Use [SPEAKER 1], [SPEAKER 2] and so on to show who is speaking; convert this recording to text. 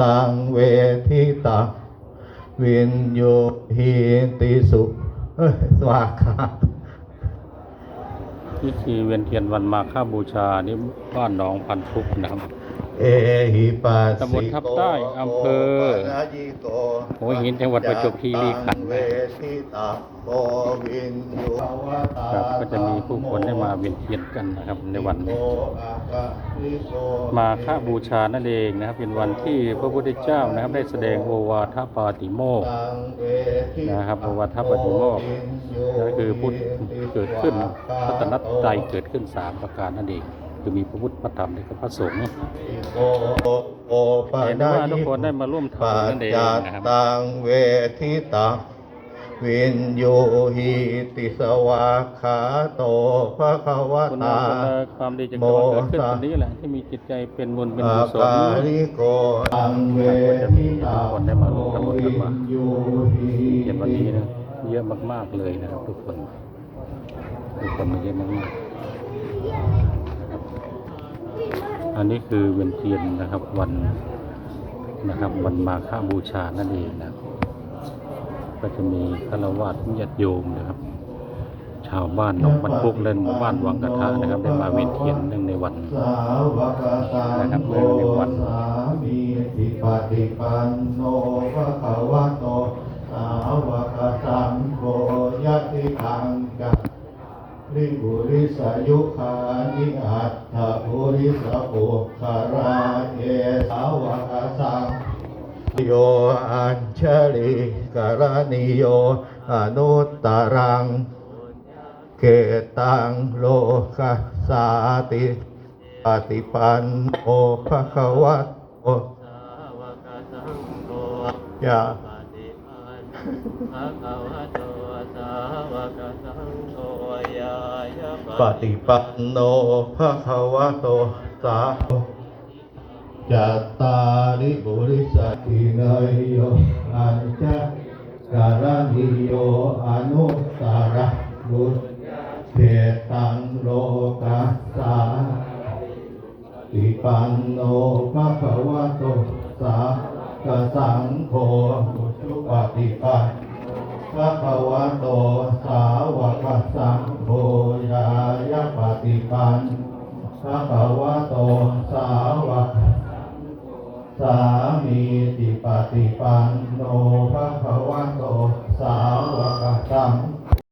[SPEAKER 1] ตังเวทิตาวินโยหิติสุเอ้ยสวากขา
[SPEAKER 2] พิธีเวียนเทียนวันมาฆบูชานี่บ้านหนองพันทุกนะครับ
[SPEAKER 1] เอหิปัสสิโก
[SPEAKER 2] ตำบลทับใต้อำเภอ
[SPEAKER 1] ปา ยิโก
[SPEAKER 2] หัวหินจังหวัดประจวบคีรีขันธ์
[SPEAKER 1] เวทิตาโกวินโย
[SPEAKER 2] ครับก็จะมีผู้คนได้มาเวียนเทียนกันนะครับในวันนี้ มาฆบูชานั่นเองนะครับ เป็นวันที่พระพุทธเจ้านะครับ ได้แสดงโอวาทปาติโมกข์นะครับโอวาทปาติโมกข์นั่นคือพุทธเกิดขึ้นพัฒนัตใจเกิดขึ้นสามประการนั่นเอง คือมีพระพุทธพระธรรมและก็พระสงฆ์
[SPEAKER 1] โอโอปะ
[SPEAKER 2] เห็น
[SPEAKER 1] นา
[SPEAKER 2] ว่าทุ
[SPEAKER 1] ยิ
[SPEAKER 2] กคนได้มาร่วมทำ
[SPEAKER 1] ปั
[SPEAKER 2] บุญ
[SPEAKER 1] จ
[SPEAKER 2] นั่นเอง
[SPEAKER 1] จัต
[SPEAKER 2] นะครับ
[SPEAKER 1] ตังเวทิตาวินโยหิติสวาขาโตภะคะวะ
[SPEAKER 2] คุณ
[SPEAKER 1] ตา
[SPEAKER 2] ความดีจะกำลังเกิดขึ้นวันนี้แหละที่มีจิตใจเป็นบุญเป็น
[SPEAKER 1] อา
[SPEAKER 2] กุศล
[SPEAKER 1] กาลิโกตังเวทิตา
[SPEAKER 2] คนได้มาร่วมทำบุญกันมา
[SPEAKER 1] วินโยหิ
[SPEAKER 2] เห็นวันนี้นะเยอะมากๆเลยนะครับทุกคนทุกคนมาเยอะมากๆ อันนี้คือเวียนเทียนนะครับวันนะครับวันมาฆบูชานั่นเองนะก็จะมีฆราวาสญาติโยมนะครับ ชาวบ้านหนองบันพุกและหมู่บ้านวังกระทะนะครับ ได้มาเวียนเทียนเนื่องในวันนะครับ
[SPEAKER 1] โฆ
[SPEAKER 2] ในวัน
[SPEAKER 1] สามีติปฏิปันโนภะคะวะโตสาวกสังโฆยติทังกั ริบุริสายุคานิอัตถบุริสปุคาราเอสาวกสังโยอัญชลิการณิโยอนุตตรัง เกตังโลกสาติปฏิปันโอภะคะวะโตยะ ปฏิปันโนภะคะวะโตสาวกจัตตาริบุริสติเนยโยอัญจการณิโยอนุตตรบุตเทตังโลกัสสาติปันโนภะคะวะโตสากสังโฆสุปฏิปันพระคะวะโตะปฏิปันพระภาวะโตสาวกสามีติปฏิปันโนพระภาวะโตสาวก